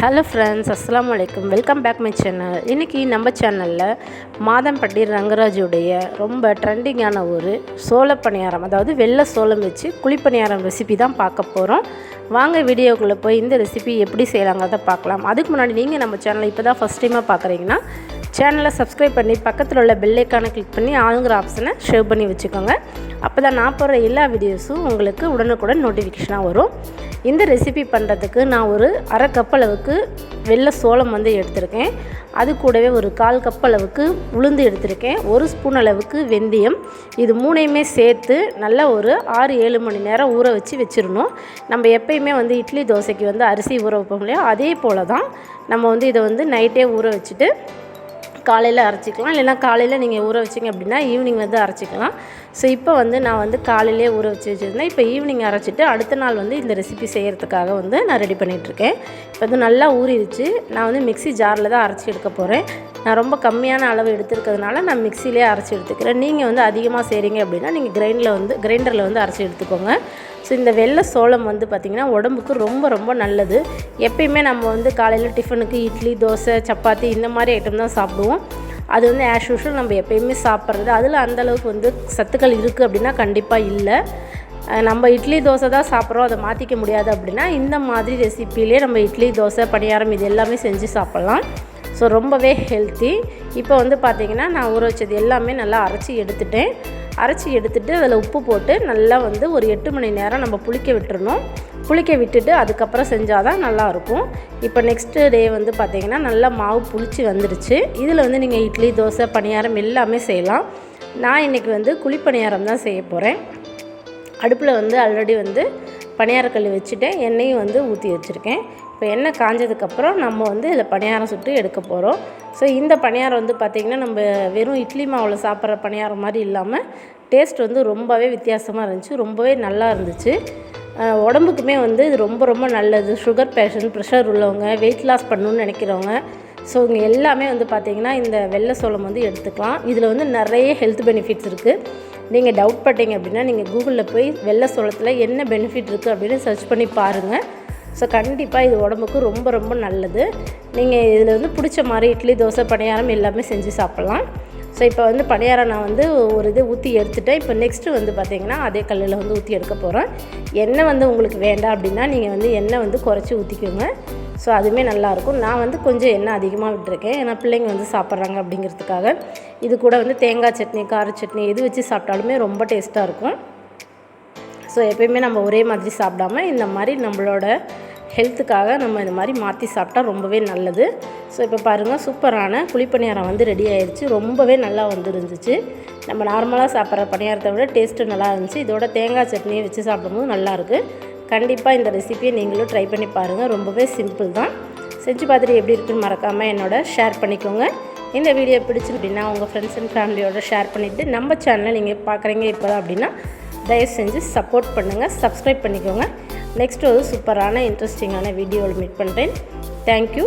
Hello friends அஸ்லாம் வலைக்கம் welcome back my channel இன்றைக்கி நம்ம சேனலில் மாதம்பட்டி ரங்கராஜுடைய ரொம்ப ட்ரெண்டிங்கான ஒரு சோள பணியாரம் அதாவது வெள்ளை சோளம் வச்சு குழிப்பணியாரம் ரெசிபி தான் பார்க்க போகிறோம் வாங்க வீடியோக்குள்ளே போய் இந்த ரெசிபி எப்படி செய்யலாங்கிறத பார்க்கலாம். அதுக்கு முன்னாடி நீங்கள் நம்ம சேனலை இப்போ தான் ஃபஸ்ட் டைமாக பார்க்குறீங்கன்னா சேனலை சப்ஸ்கிரைப் பண்ணி பக்கத்தில் உள்ள பெல்லைக்கானை கிளிக் பண்ணி ஆளுங்கிற ஆப்ஷனை ஷேவ் பண்ணி வச்சுக்கோங்க. அப்போ தான் நான் போடுற எல்லா வீடியோஸும் உங்களுக்கு உடனுக்குடன் நோட்டிஃபிகேஷனாக வரும். இந்த ரெசிபி பண்ணுறதுக்கு நான் ஒரு அரை கப் அளவுக்கு வெள்ளை சோளம் வந்து எடுத்திருக்கேன். அது கூடவே ஒரு கால் கப் அளவுக்கு உளுந்து எடுத்திருக்கேன். ஒரு ஸ்பூன் அளவுக்கு வெந்தயம். இது மூணையுமே சேர்த்து நல்லா ஒரு ஆறு ஏழு மணி நேரம் ஊற வச்சு வச்சிடணும். நம்ம எப்பயுமே வந்து இட்லி தோசைக்கு வந்து அரிசி ஊற வைப்போம் இல்லையா? அதே போல் தான் நம்ம வந்து இதை வந்து நைட்டே ஊற வச்சுட்டு காலையில் அரைச்சிக்கலாம். இல்லைனா காலையில் நீங்கள் ஊற வச்சிங்க அப்படின்னா ஈவினிங் வந்து அரைச்சிக்கலாம். ஸோ இப்போ வந்து நான் வந்து காலையிலே ஊற வச்சு வச்சுருந்தேன். இப்போ ஈவினிங் அரைச்சிட்டு அடுத்த நாள் வந்து இந்த ரெசிபி செய்கிறதுக்காக வந்து நான் ரெடி பண்ணிகிட்ருக்கேன் இப்போ வந்து நல்லா ஊறிடுச்சு. நான் வந்து மிக்ஸி ஜாரில் தான் அரைச்சி எடுக்க போகிறேன் நான் ரொம்ப கம்மியான அளவு எடுத்துருக்கிறதுனால நான் மிக்சிலே அரைச்சி எடுத்துக்கிறேன். நீங்கள் வந்து அதிகமாக செய்கிறீங்க அப்படின்னா நீங்கள் கிரைண்டில் வந்து கிரைண்டரில் வந்து அரைச்சி எடுத்துக்கோங்க. ஸோ இந்த வெள்ளை சோளம் வந்து பார்த்திங்கன்னா உடம்புக்கு ரொம்ப ரொம்ப நல்லது. எப்பயுமே நம்ம வந்து காலையில் டிஃபனுக்கு இட்லி தோசை சப்பாத்தி இந்த மாதிரி ஐட்டம் தான் சாப்பிடுவோம். அது வந்து ஆஸ் யூஷுவல் நம்ம எப்பயுமே சாப்பிட்றது. அதில் அந்தளவுக்கு வந்து சத்துக்கள் இருக்குது அப்படின்னா கண்டிப்பாக இல்லை. நம்ம இட்லி தோசை தான் சாப்பிட்றோம். அதை மாற்றிக்க முடியாது அப்படின்னா இந்த மாதிரி ரெசிப்பிலே நம்ம இட்லி தோசை பணியாரம் இது எல்லாமே செஞ்சு சாப்பிட்லாம். ஸோ ரொம்பவே ஹெல்த்தி இப்போ வந்து பார்த்திங்கன்னா நான் ஊற வச்சது எல்லாமே நல்லா அரைச்சி எடுத்துட்டேன். அரைச்சி எடுத்துட்டு அதில் உப்பு போட்டு நல்லா வந்து ஒரு எட்டு மணி நேரம் நம்ம புளிக்க விட்டுறணும். புளிக்க விட்டுட்டு அதுக்கப்புறம் செஞ்சால் தான் நல்லாயிருக்கும். இப்போ நெக்ஸ்ட்டு டே வந்து பார்த்திங்கன்னா நல்லா மாவு புளிச்சு வந்துடுச்சு இதில் வந்து நீங்கள் இட்லி தோசை பணியாரம் எல்லாமே செய்யலாம். நான் இன்றைக்கி வந்து குழிப்பணியாரம் தான் செய்ய போகிறேன் அடுப்பில் வந்து ஆல்ரெடி வந்து பணியாரக்கல் வச்சுட்டேன் எண்ணெயும் வந்து ஊற்றி வச்சுருக்கேன். இப்போ எண்ணெய் காஞ்சதுக்கப்புறம் நம்ம வந்து இதில் பணியாரம் சுட்டு எடுக்க போகிறோம் ஸோ இந்த பணியாரம் வந்து பார்த்திங்கன்னா நம்ம வெறும் இட்லி மாவில் சாப்பிட்ற பணியாரம் மாதிரி இல்லாமல் டேஸ்ட் வந்து ரொம்பவே வித்தியாசமாக இருந்துச்சு. ரொம்பவே நல்லா இருந்துச்சு. உடம்புக்குமே வந்து இது ரொம்ப ரொம்ப நல்லது. சுகர் பேஷண்ட் ப்ரெஷர் உள்ளவங்க வெயிட் லாஸ் பண்ணணும்னு நினைக்கிறவங்க. ஸோ இங்கே எல்லாமே வந்து பார்த்திங்கன்னா இந்த வெள்ளை சோளம் வந்து எடுத்துக்கலாம். இதில் வந்து நிறைய ஹெல்த் பெனிஃபிட்ஸ் இருக்குது நீங்கள் டவுட் பட்டீங்க அப்படின்னா நீங்கள் கூகுளில் போய் வெள்ளை சோளத்தில் என்ன பெனிஃபிட் இருக்குது அப்படின்னு சர்ச் பண்ணி பாருங்கள் ஸோ கண்டிப்பாக இது உடம்புக்கு ரொம்ப ரொம்ப நல்லது. நீங்கள் இதில் வந்து பிடிச்ச மாதிரி இட்லி தோசை பணியாரம் எல்லாமே செஞ்சு சாப்பிட்லாம். ஸோ இப்போ வந்து பணியாரம் நான் வந்து ஒரு இது ஊற்றி எடுத்துட்டேன். இப்போ நெக்ஸ்ட்டு வந்து பார்த்திங்கன்னா அதே கல்லில் வந்து ஊற்றி எடுக்க போகிறேன் எண்ணெய் வந்து உங்களுக்கு வேண்டாம் அப்படின்னா நீங்கள் வந்து எண்ணெய் வந்து குறைச்சி ஊற்றிக்கோங்க ஸோ அதுவுமே நல்லாயிருக்கும் நான் வந்து கொஞ்சம் எண்ணெய் அதிகமாக விட்டுருக்கேன். ஏன்னா பிள்ளைங்க வந்து சாப்பிட்றாங்க அப்படிங்கிறதுக்காக. இது கூட வந்து தேங்காய் சட்னி கார சட்னி எது வச்சு சாப்பிட்டாலுமே ரொம்ப டேஸ்ட்டாக இருக்கும். ஸோ எப்பயுமே நம்ம ஒரே மாதிரி சாப்பிடாம இந்த மாதிரி நம்மளோட ஹெல்த்துக்காக நம்ம இந்த மாதிரி மாற்றி சாப்பிட்டா ரொம்பவே நல்லது. ஸோ இப்போ பாருங்கள் சூப்பரான குழிப்பணியாரம் வந்து ரெடி ஆயிடுச்சு ரொம்பவே நல்லா வந்துருந்துச்சு. நம்ம நார்மலாக சாப்பிட்ற பணியாரத்தை விட டேஸ்ட்டு நல்லா இருந்துச்சு. இதோட தேங்காய் சட்னியை வச்சு சாப்பிடும்போது நல்லாயிருக்கு கண்டிப்பாக இந்த ரெசிபியை நீங்களும் ட்ரை பண்ணி பாருங்கள் ரொம்பவே சிம்பிள் தான். செஞ்சு பார்த்துட்டு எப்படி இருக்குன்னு மறக்காமல் என்னோட ஷேர் பண்ணிக்கோங்க. இந்த வீடியோ பிடிச்சு அப்படின்னா உங்கள் ஃப்ரெண்ட்ஸ் அண்ட் ஃபேமிலியோட ஷேர் பண்ணிவிட்டு நம்ம சேனலை நீங்கள் பார்க்குறீங்க இப்போ தான் அப்படின்னா தயவு செஞ்சு சப்போர்ட் பண்ணுங்கள் சப்ஸ்கிரைப் பண்ணிக்கோங்க. நெக்ஸ்ட் ஒரு சூப்பரான இன்ட்ரெஸ்டிங்கான வீடியோவில் மீட் பண்ணுறேன் தேங்க்யூ